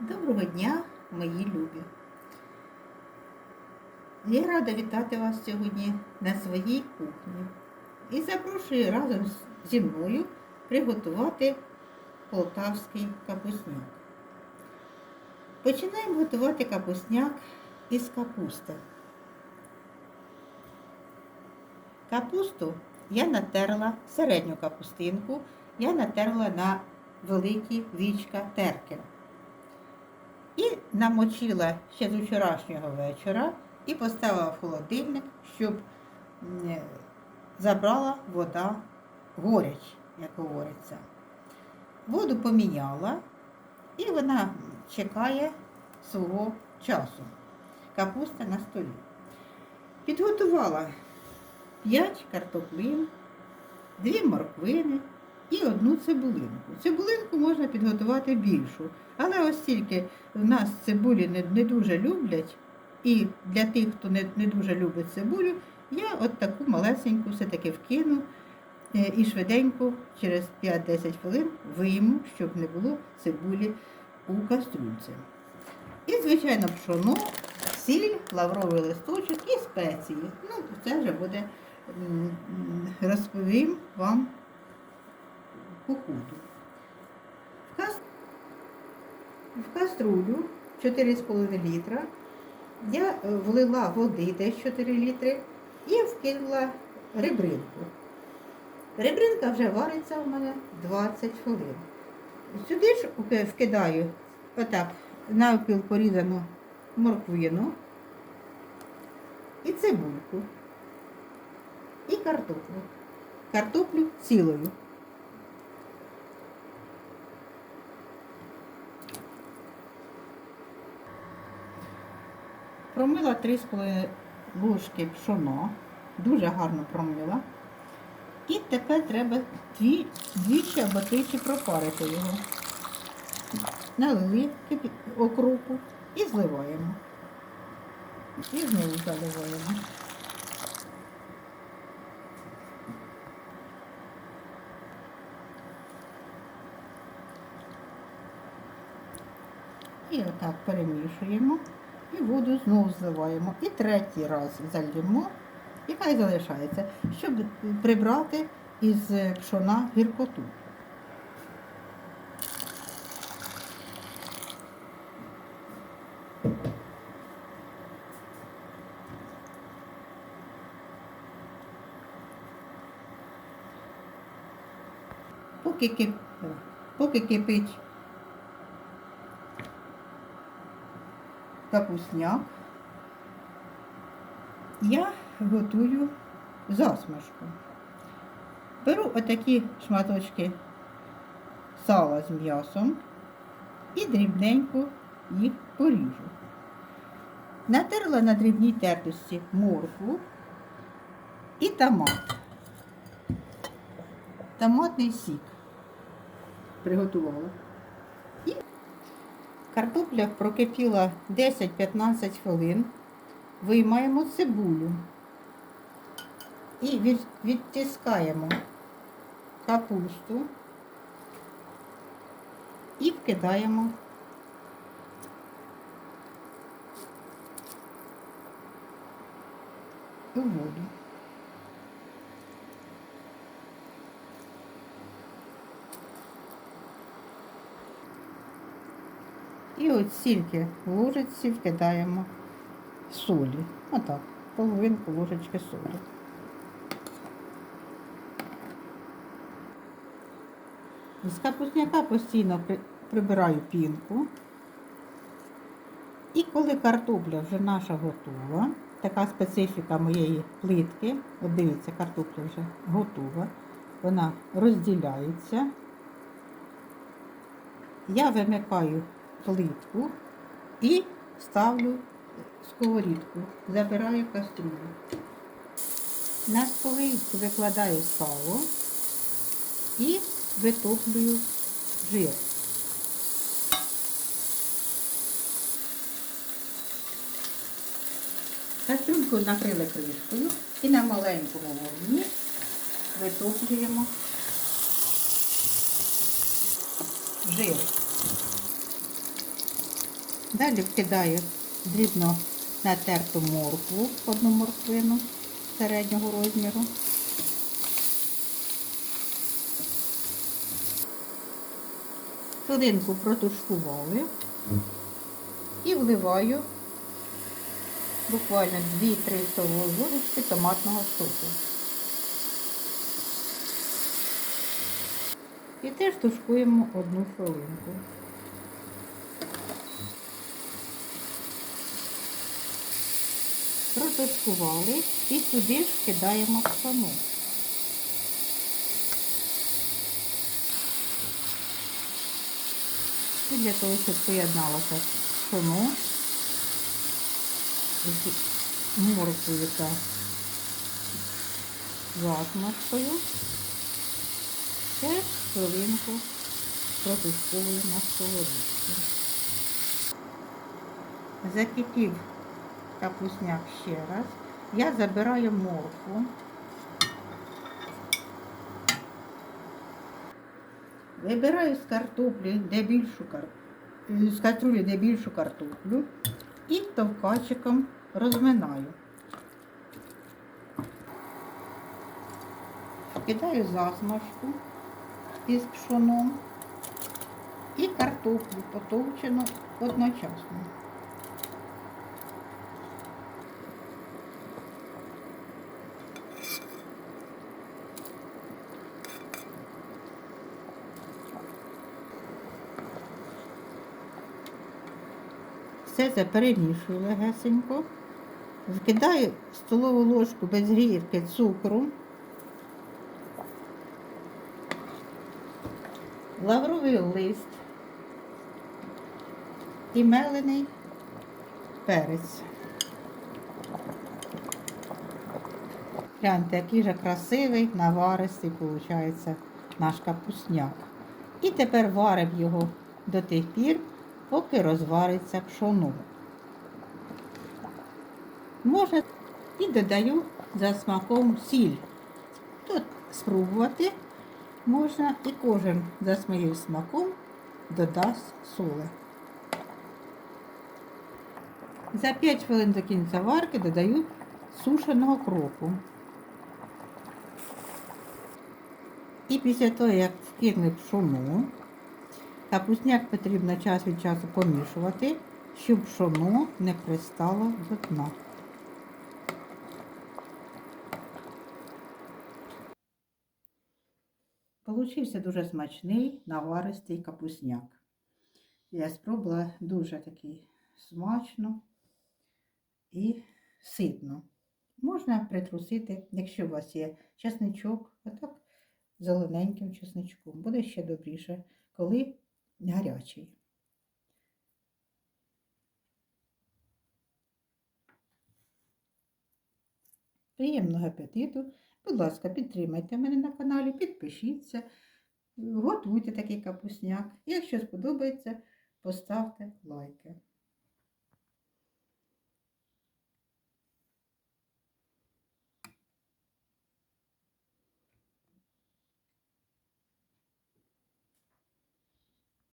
Доброго дня, мої любі! Я рада вітати вас сьогодні на своїй кухні і запрошую разом зі мною приготувати полтавський капусняк. Починаємо готувати капусняк із капусти. Капусту я натерла середню капустинку, я натерла на великі вічка терки. Намочила ще з вчорашнього вечора і поставила в холодильник, щоб забрала вода горяч, як говориться. Воду поміняла, і вона чекає свого часу. Капуста на столі. Підготувала 5 картоплин, 2 морквини і одну цибулинку. Цибулинку можна підготувати більшу, але оскільки в нас цибулі не, не дуже люблять, і для тих, хто не, не дуже любить цибулю, я от таку малесеньку все-таки вкину е, і швиденько через 5-10 хвилин вийму, щоб не було цибулі у кастрюльці. І, звичайно, пшоно, сіль, лавровий листочок і спеції. Ну, це вже буде розповім вам по. В, кас... в каструлю 4,5 літра я е, влила води десь 4 літри і вкинула ребринку. Ребринка вже вариться у мене 20 хвилин. Сюди ж вкидаю отак навпіл порізану морквину і цибульку, і картоплю. Картоплю цілою. Промила 3,5 ложки пшоно, дуже гарно промила. І тепер треба дві, двічі або тричі пропарити його. Налили окропу і зливаємо. І знову заливаємо. І отак перемішуємо. І воду знову зливаємо. І третій раз зальємо. І хай залишається, щоб прибрати із пшона гіркоту. Поки, кип... Поки кипить капусняк, я готую засмажку. Беру отакі шматочки сала з м'ясом і дрібненько їх поріжу. Натерла на дрібній тертості моркву і томат. Томатний сік приготувала. Картопля прокипіла 10-15 хвилин. Виймаємо цибулю і відтискаємо капусту і вкидаємо у воду. І от стільки ложиці вкидаємо солі. Отак, половинку ложечки солі. З капусняка постійно прибираю пінку. І коли картопля вже наша готова, така специфіка моєї плитки, от дивіться, картопля вже готова, вона розділяється. Я вимикаю плитку і ставлю сковорідку, забираю кастрюлю. На сковорідку викладаю сало і витоплюю жир. Кастрюльку накрили кришкою і на маленькому вогні витоплюємо жир. Далі вкидаю дрібно натерту моркву, одну морквину середнього розміру. Хвилинку протушкували і вливаю буквально 2-3 столові ложечки томатного соку. І теж тушкуємо одну хвилинку. Протушкували і сюди ж кидаємо пшоно. І для того, щоб поєдналося пшоно з морквою та засмажкою, ще хвилинку протушковую на сковорідці. Закипів капусняк ще раз. Я забираю моркву. Вибираю з картоплі, де більшу кар... з каструлі, де більшу картоплю і товкачиком розминаю. Кидаю засмажку із пшоном і картоплю потовчену одночасно. Це перемішую легесенько. Вкидаю столову ложку без грівки цукру. Лавровий лист і мелений перець. Гляньте, який же красивий, наваристий, виходить, наш капусняк. І тепер варимо його до тих пір, поки розвариться пшоно. Можна і додаю за смаком сіль. Тут спробувати можна і кожен за своїм смаком додасть соли. За 5 хвилин до кінця варки додаю сушеного кропу. І після того, як вкинули пшоно, капусняк потрібно час від часу помішувати, щоб пшоно не пристало до дна. Получився дуже смачний наваристий капусняк. Я спробувала дуже такий смачно і ситно. Можна притрусити, якщо у вас є чесничок, отак зелененьким чесничком. Буде ще добріше, коли гарячий. Приємного апетиту! Будь ласка, підтримайте мене на каналі, підпишіться, готуйте такий капусняк. Якщо сподобається, поставте лайки.